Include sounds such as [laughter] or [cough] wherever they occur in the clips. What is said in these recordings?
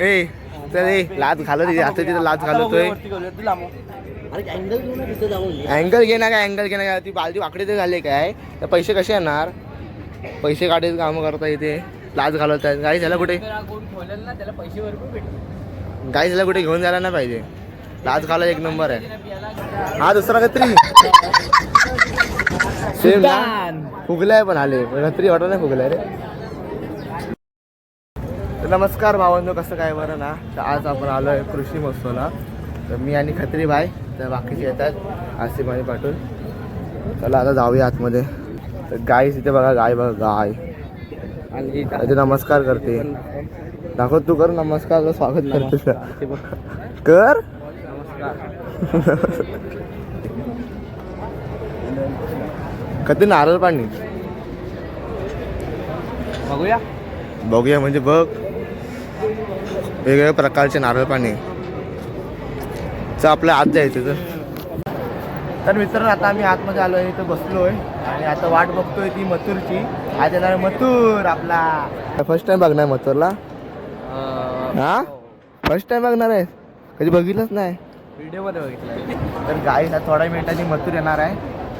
ए चल ए लाच घालत. आता तिथं लाच घालतोय. अरे अँगल घे ना काय अँगल घे ना काय ती बालदी वाकडे ते झाले काय? तर पैसे कसे येणार? पैसे काढायचं कामं करता इथे. लाच घालत आहेत गाडी झाला कुठे गाडी झाला कुठे घेऊन जायला नाही पाहिजे. लाच घालायला एक नंबर आहे. हा दुसरा काहीतरी सेम ना? फुगलाय पण आले रात्री वाटत नाही फुगलाय रे. तर नमस्कार भावांनो कसं काय बरं ना? तर आज आपण आलो आहे कृषी महोत्सवला. तर मी आणि खत्री भाई तर बाकीचे येतात आसिफ आणि पाटून चला आता जाऊया आतमध्ये. तर गाय तिथे बघा गाय बघा गाय इथे नमस्कार करते. दाखव. तू कर नमस्कार स्वागत करते. कर. कधी नारळ पाणी? बघूया. बघूया म्हणजे बघ. वेगवेगळ्या प्रकारचे नारळ पाणी. च आपल्या आत जायचं तर. तर मित्रांनो आता आम्ही आतमध्ये आलो आहे इथं बसलोय. आणि आता वाट बघतोय ती मथुरची. आज येणार आहे मथुर आपला. फर्स्ट टाइम बघणार मथुरला? हा? फर्स्ट टाइम बघणार आहे? कधी बघितलंच नाही. व्हिडिओमध्ये बघितलं तर गाई ना थोड्या मिनिटांनी मथुर येणार आहे.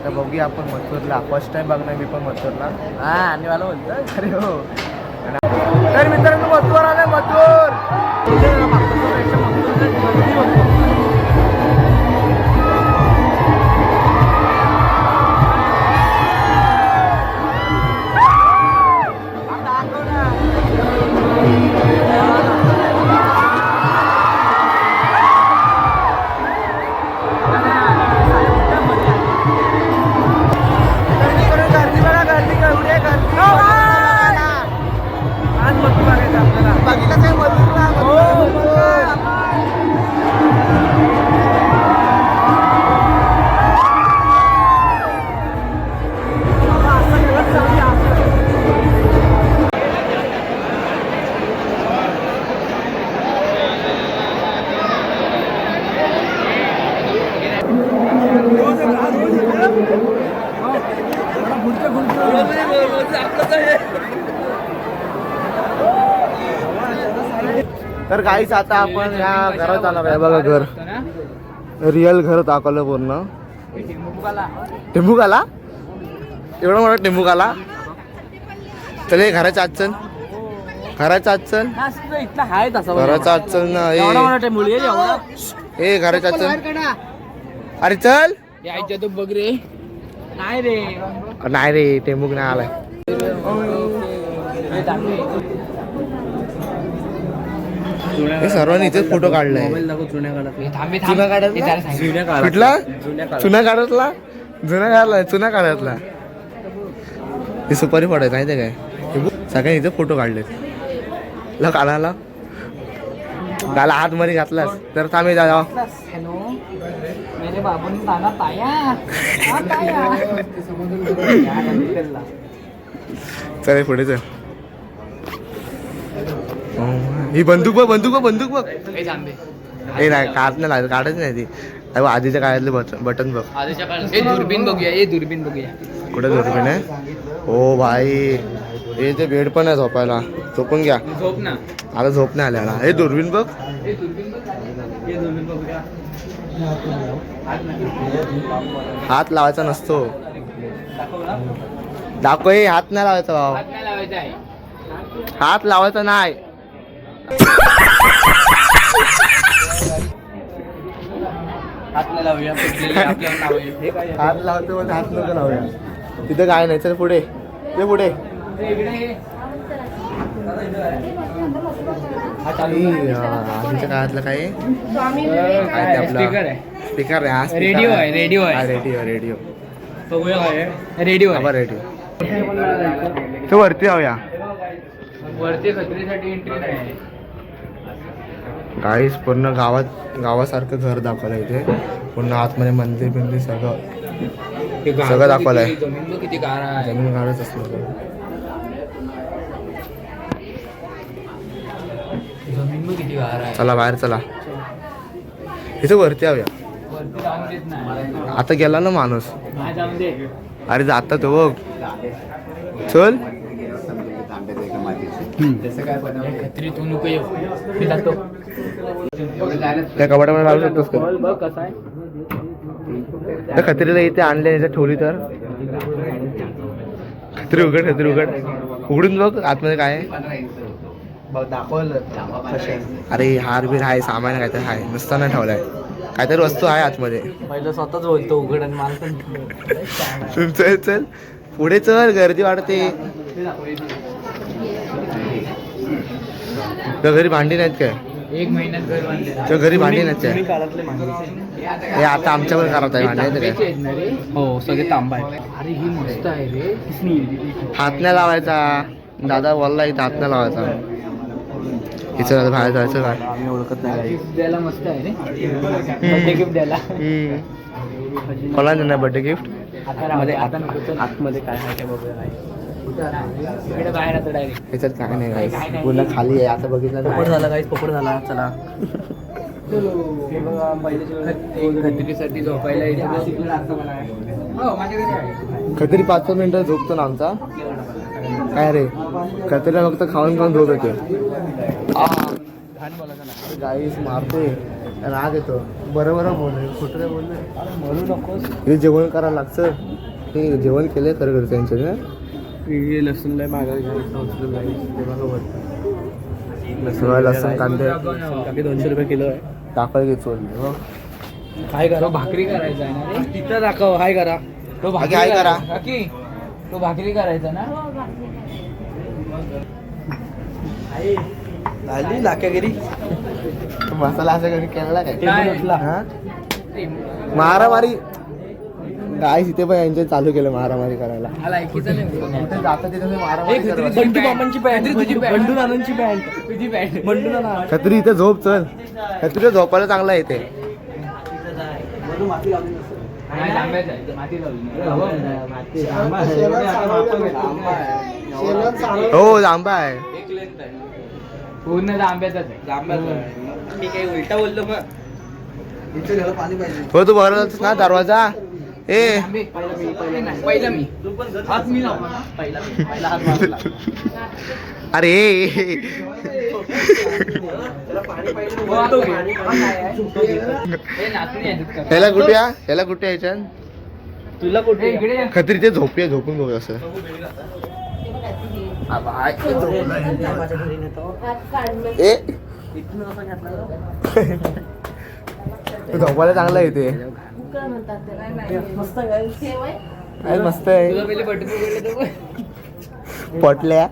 तर बघूया आपण मथुरला. फर्स्ट टाइम बघणार मी पण मथुरला. हा आणि मला बोलतो अरे हो. तर मित्रांनो मथुर आलाय मथुर! गर्दी तर काहीच आता आपण या घरात जाणार आहे. बघा घर. रिअल घर दाखवलं पूर्ण. टेंबू आला एवढा मोठा टेंबू आला चल हे घराच्या आत चल. घराच्या आत चल. इथला आहे तसा. घराच्या आत चल ना एवढा ए मोठा मुली आहे एवढा. ए घराच्या आत चल. अरे चल. यायच्या तू बघ रे. नाही रे. नाही रे टेंबूक नाही आलाय. हे सर्वांनी इथेच फोटो काढलाय. चुना कुठला? चुना काढतला जुना काढलाय चुना काढतला हे सुपारी फोडायचं माहिती काय? हे बघ, सगळ्यांनी इथे फोटो काढले ला काढायला गाला हात मध्ये घातलास. तर थांबे जा मेरे बाबूने हा, पाया. चल हे पुढे चल. अं, ही बंदूक बघ बंदूक बघ बंदूक बघ. हे नाही काढ नाही लागत काढच नाही ती. आधीच्या काळातले बटन बटन बघ. आधीच्या काळात हे दुर्बीन बघूया हे दुर्बीन बघूया. कुठे झोपण आहे? हो भाई. हे ते बेड पण आहे झोपायला. झोपून घ्या. झोप ना. आता झोप नाही आल्याला हे दुर्बीन बघ. हात लावायचा नसतो. दाखव हे हात नाही लावायचा भाऊ. हात लावायचा आहे हात लावायचा नाही हात हे लावतो म्हणजे हात नको लावूया. तिथं काय नाही चल पुढे. ते पुढे. आधीच्या काळातलं काय? आहे? काय ते आपलं स्पीकर आहे? स्पीकर आहे हा speaker रेडिओ आहे, रेडिओ आहे. हा, रेडिओ रेडिओ. बघूया काय आहे. Radio radio. तो वरती जाऊया. वरती खत्रीसाठी एंट्री नाही गाईस पूर्ण गावात गावासारखं घर दाखवलं इथे. पूर्ण आतमध्ये मंदिर बिंदिर सगळं हे सगळं दाखवलंय. किती- जमीन बघ किती गार आहे. जमीन गाडच असणार जमीन बघ किती गार आहे चला बाहेर चला. इथे वरती नाही. आता गेला ना माणूस. अरे जाता तो बघ. चल. त्या कपाटामध्ये लावू शकतोस का? त्या खत्रीला इथे आणले ठेवली तर. खत्री उघड खत्री उघड. उघडून बघ आतमध्ये काय आहे. दाखवलं. अरे हार बीर आहे सामान काहीतरी आहे. नुसतं नाही ठेवलाय. काहीतरी वस्तू आहे आतमध्ये. पहिलं स्वतःच बोलतो उघड आणि मला पण चल चल पुढे चल गर्दी वाढते. तुझ्या घरी भांडी नाहीत काय? एक महिन्यात घर भांडी नाहीत काय? हे आता आमच्यावर करत आहे भांडी काय? हो सगळे तांबा आहे अरे ही मस्त आहे रे. हात नाही लावायचा. दादा बोलला इथं हात नाही लावायचा. हिचं आता बाहेर जायचं काय आम्ही ओळखत नाही. गिफ्ट द्यायला मस्त आहे रे. बर्थडे गिफ्ट द्यायला. कोणाला देणार बर्थडे गिफ्ट आता राहू दे, आता. आतमध्ये काय आहे ते बघूया इकडे बाहेर आता डायरेक्ट ह्याच्यात काय नाही. पूर्ण खाली आहे. आता बघितलं आहे. झाला काहीच पोपट झाला. चला. खत्रीसाठी झोपायला खत्री पाच पाच मिनिटं झोपतो ना आमचा. काय रे? खत्रीला फक्त खाऊन खाऊन झोप येते. गाईस मारतोय. राग येतो. बरोबर बोलले. कुठे बोलले? हे जेवण करायला लागतं. ते जेवण केलंय खरं खरं त्यांच्या लसूण लय मागायला लसूण लसूण कांदे. दोनशे रुपये किलो आहे. टाकळ घे चोरली हो. काय करा. भाकरी करायचा आहे तिथं दाखव. हाय करा. तो काकी, हाय करा. तो भाकरी करायचा ना? झाली मसाला असं कधी केला काय? नाही. मारामारी. काय तिथे पण यांचे चालू केलं मारामारी करायला. खत्री इथे झोप चल. खत्री झोपायला चांगला येते नाही, जांभळ्याचं आहे. माती लावली. हो जांबा आहे. पूर्ण जांभ्याचाच आहे. जांभ्याचा आहे. मी काही उलटा बोललो मग. हो तू बरोबर ना दरवाजा? ए. पहिला मी पहिला मी. पहिला मी. हात मी लावला ना पहिला मी. पहिला हात मारला अरे. हा? हे नाचणी? ह्याला कुठे या ह्याला कुठे यायच्यात तुला कुठे? इकडे ये. खत्री ते झोपे झोपून बघ असं. झोपायला [laughs] चांगला येते काय मस्त तुला आहे? पटल्या.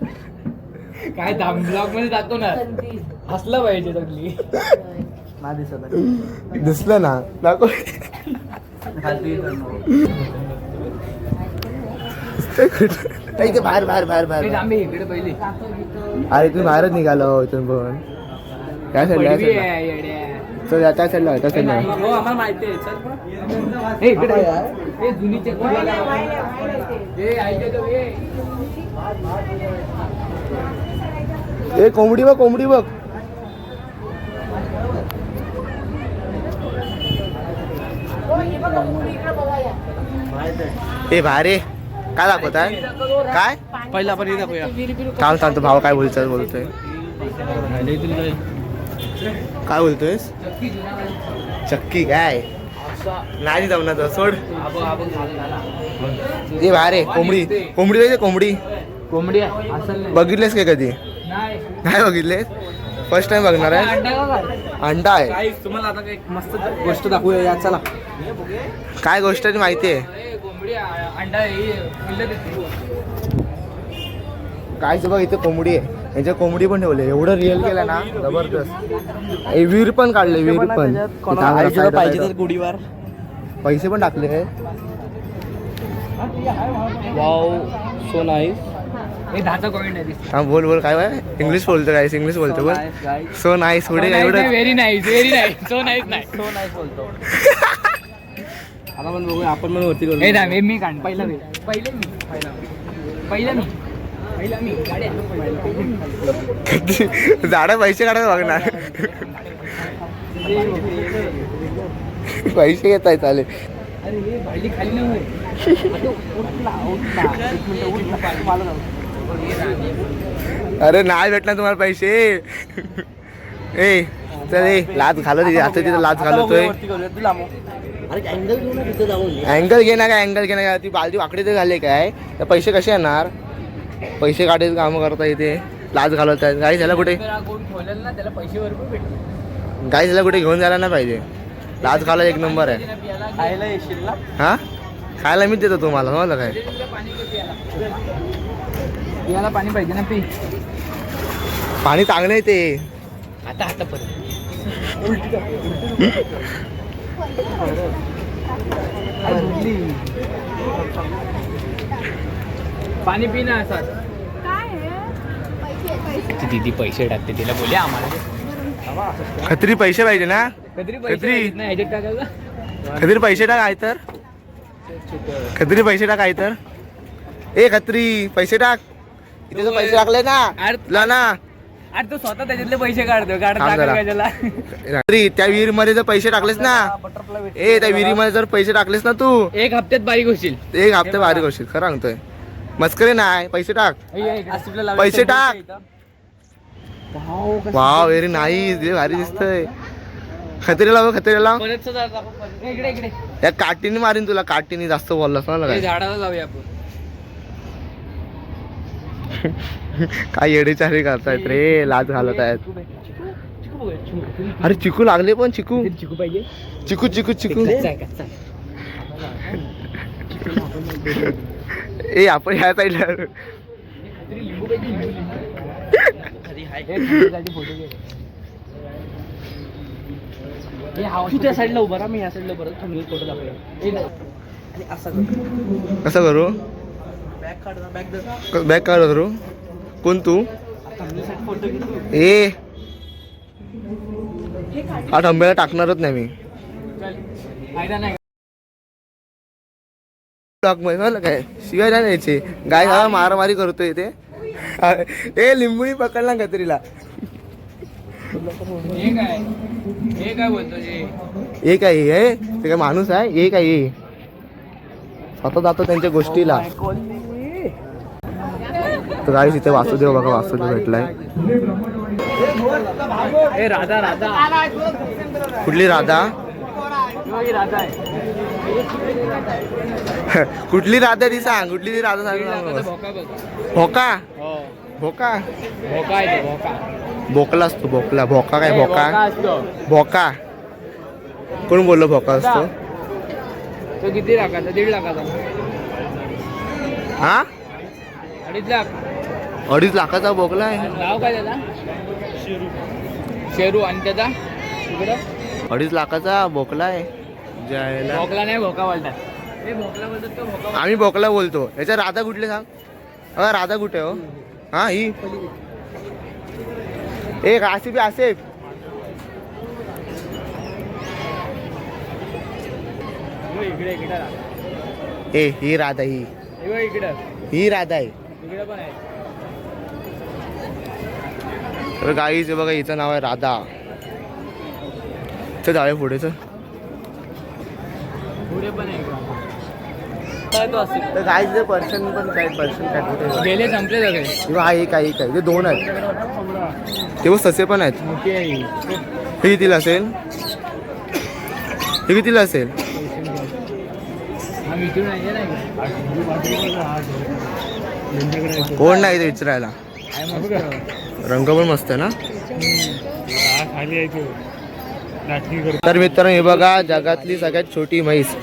काय ब्लॉगमध्ये जातो ना. हसलं पाहिजे सगळी. दिसलं ना. दाखव. इथे बाहेर बाहेर बाहेर बाहेर. जांभे इकडे पहिले. अरे तुम्ही बाहेरच निघालो इथून पण. काय साईडला. चल या त्या साईडला त्या साईडला हो आम्हाला माहिती आहे चल हे इकडे. हे जुनी चक्की हे ऐकते तो हे? ए कोंबडी बघ कोंबडी बघ. ए भारे. काय दाखवत आहे? काय? पहिला आपण हे दाखवूया. थांब थांब तो भाव काय बोलतोय बोलतोय? काय बोलतोयस? चक्की काय? नाही जमणार तर सोड. ए भारे कोंबडी. कोंबडी पाहिजे कोंबडी. कोंबडी. बघितलेस काय कधी? नाही. नाही बघितलेस? फर्स्ट टाइम बघणार आहे? अंडा का काय? अंडा आहे. तुम्हाला आता एक मस्त गोष्ट दाखवूया. या चला. काय गोष्ट आहे ती माहिती आहे? कोंबडी आ- अंडा हे पिल्लं देते. काय बघ इथे कोंबडी आहे. याच्या कोंबडी पण ठेवली. एवढं रिअल केलं ना जबरदस्त. विहीर पण काढले विहीर पण. गुढीवार. पैसे पण टाकले. वाव सो नाईस हे दहाचा कॉईन आहे हा बोल बोल. काय बाय? इंग्लिश बोलतो काय इंग्लिश बोलतो बोल. सो नाईस पुढे काय एवढं very nice very nice so nice नाही. सो नाईस बोलतो. आता पण बघूया आपण पण वरती करू. ना मी काढ पहिला मी. पहिले मी. पहिला मी. पहिला मी. पहिला. [laughs] झाडं पैसे काढायला बघणार. पैसे घेत आहे चालेल अरे हे खाली नाही. अरे नाही भेटणार तुम्हाला पैसे. ए चल ए लाच घालत आहे. आता तिथं लाच घालतोय. अँगल घे ना काय अँगल घे ना काय. ती बालदी वाकडी तर झाली काय? तर पैसे कसे येणार? पैसे काढायचं कामं करता इथे. लाच घालत आहेत गाडी झाला कुठे गाडी झाला कुठे घेऊन जायला नाही पाहिजे. लाच घालायला एक नंबर आहे. खायला येशील ना? हा? खायला मी देतो तुम्हाला समजलं काय? पियाला पाणी पाहिजे ना पी. पाणी चांगलं आहे ते. आता आता परत [laughs] पाणी पी ना असं काय आहे पैसे पैसे. दीदी पैसे टाकते तिला बोले आम्हाला. खत्री पैसे पाहिजे ना? टाकायचं. खत्री पैसे टाक आहे तर. खत्री पैसे टाक आहे तर. ए खत्री पैसे टाक. इथे पैसे टाकले ना. अरे तुला ना. अरे तू स्वतः त्याच्यातले पैसे काढतो काढ थांब जरा. त्याला खत्री त्या विहीरमध्ये जर पैसे टाकलेस ना ए त्या विहिरीमध्ये जर पैसे टाकलेस ना तू. एक हप्त्यात बारीक होशील. एक हप्ते बारीक होशील खरं सांगतोय. मस्करी नाही पैसे टाक. पैसे टाक. वाव नाईस लय भारी दिसतंय. खत्रीला लाव खत्रीला लाव. या काठीने मारीन तुला काठीने जास्त बोललास ना झाडाला जाऊया आपण. काय येडेचारी करतायत रे लाज घालत आहेत. अरे चिकू लागले पण चिकू चिकू पाहिजे चिकू चिकू चिकू. ए आपण ह्या साईडला तू त्या साईडला उभा मी या साईडला फोटो. आणि असा कर. बॅग काढ ना, कोण तू? ए. हा डंबेला टाकणारच नाही मी. चल. फायदा काय? शिवाय नाही गाय गावा मारामारी करतोय ते ए लिंबुनी पकडला का तरीला काय हे काय हे? ते काय माणूस आहे? हे काय स्वतः जातो त्यांच्या गोष्टीला. तर गाडी तिथे वासुदेव बघा वासुदेव भेटलाय. राधा राधा. कुठली राधा? [laughs] कुठली राधा ती सांग कुठली ती राधा सांग भोका? हो. भोका? भोकला असतो भोकला. भोका काय भोका? भोका कोण बोललो भोका असतो? किती लाखाचा? दीड लाखाचा. हा? अडीच लाख. अडीच लाखाचा भोकला आहे. नाव काय त्याचा? शेरू. आणि त्याचा? इकडं अडीच लाखाचा भोकला आहे. जायला. भोकला नाही भोका बोलतात. हे भोकला बोलतात का भोका आम्ही भोकला बोलतो. याच्या राधा कुठले सांग? अ राधा कुठे हो? हा ही. एक आसिफ आहे, आसिफ? इकडे इकडे. ए ही राधा ही. हे इकडं. ही राधा आहे. इकडे पण आहे. तर गाईच बघा हिचं नाव आहे राधा. तर जाऊया पुढे पुढे पण. काय तो असेल? तर गाईचे पर्सन पण काय पर्सन काय कुठे? गेले संपले सगळे. किंवा हा एक आहे एक आहे ते दोन आहेत. ते बघ ससे पण आहेत. ही. कितीला असेल? हे कितीला असेल. कोण नाही ते विचारायला. रंग पण मस्त आहे ना? तो. तर मित्रांनो हे बघा जगातली सगळ्यात छोटी म्हैस.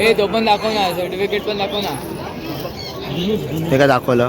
ए तो पण दाखव ना सर्टिफिकेट पण दाखव ना. हे काय दाखवलं?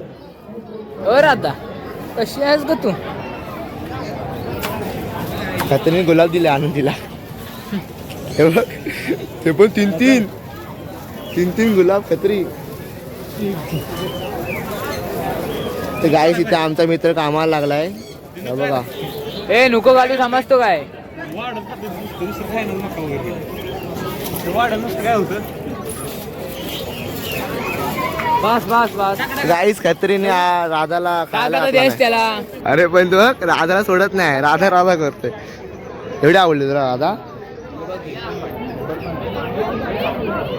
ओ राधा कशी आहेस ग तू? खत्रीने गुलाब दिले आणून तिला हे बघ ते पण तीन तीन तीन तीन गुलाब खत्री ते गाईस इथे आमचा मित्र कामाला लागलाय. हे बघा. ए नको गाडी समजतो काय? बस बस बस. गाईस खत्रीने राधाला खायला करत नाही. त्याला? अरे पण तू बघ, राधाला सोडत नाही. राधा राधा करतोय. एवढी आवडली तुला राधा?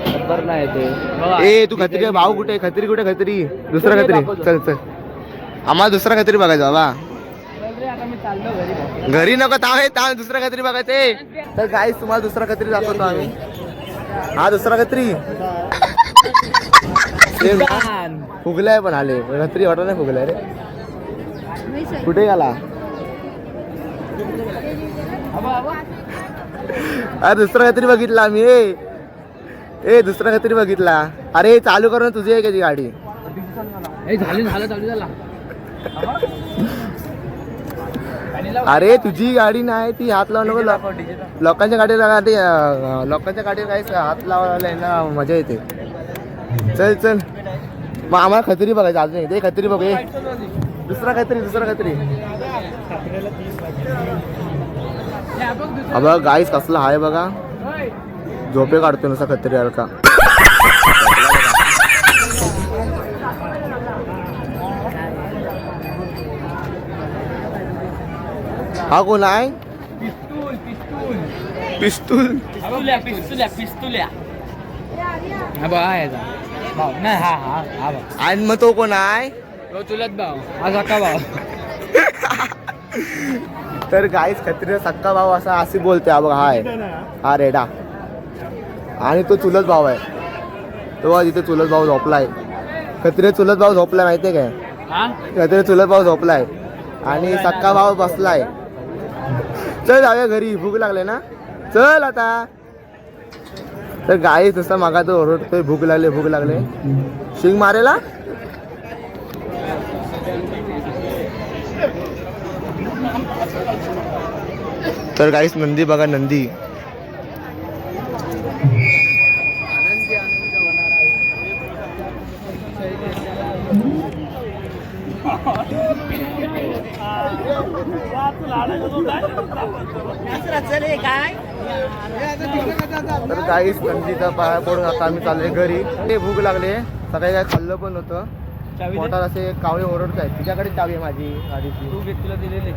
नंबर नाही ते ए तू खत्री भाऊ कुठे? खत्री कुठे खत्री दुसरा खत्री चल चल. आम्हाला दुसरा खत्री बघायचा बाबा. आता मी चाललो घरी घरी नको ताव हे ताव दुसरा खत्री बघायचे तर गाईस तुम्हाला दुसरा खत्री दाखवतो आम्ही. हा दुसरा खत्री? फुगलाय. पण आले खत्री वाटत नाही फुगलाय रे. कुठे गेला? अरे दुसरा खत्री बघितला आम्ही ए. ए दुसरा खत्री बघितला. अरे चालू करून तुझी आहे का ती गाडी? ए झालं झालं चालू झाला. अरे तुझी गाडी नाही ती हात लावून लोकांच्या गाडीला लोकांच्या गाडीला काही हात लावायला ना मजा येते. चल चल. मग आम्हाला खत्री बघायचं अजून एक. दे खत्री बघू दुसरा खत्री दुसरा खत्री बघा गाईस कसला आहे बघा. झोपे काढतो नुसता खत्री हलका. हा कोण आहे? पिस्तूल. पिस्तुल्या पिस्तुल्या पिस्तुल्या हा बघ भाऊ नाही हा हा हा भाऊ. आणि मग तो कोण आहे? तो चुलत भाऊ. हा सका भाऊ. तर गाईस खत्रीचा सक्का भाऊ असा अशी बोलते हा बघा हाय. हा रेडा. आणि तो चुलत भाऊ आहे. तो तिथे चुलत भाऊ झोपलाय. खत्रीचा चुलत भाऊ झोपलाय माहितीये काय? हा? खत्रीचा चुलत भाऊ झोपलाय. आणि सक्का भाऊ बसलाय. चल जाऊया घरी भूक लागले ना? चल आता. तर गाई नुसता मागा तो ओरडतोय भूक लागले भूक लागले. शिंग मारेला? तर गाईस नंदी बघा नंदी. [laughs] तर गाईस नंदीचा पाया पडून आता आम्ही चाललोय घरी. ते भूक लागले. सकाळी काय खाल्लं पण होतं. पोटात असे कावळे ओरडत आहेत तुझ्याकडे चावी आहे माझी गाडीची तू तुला दिलेले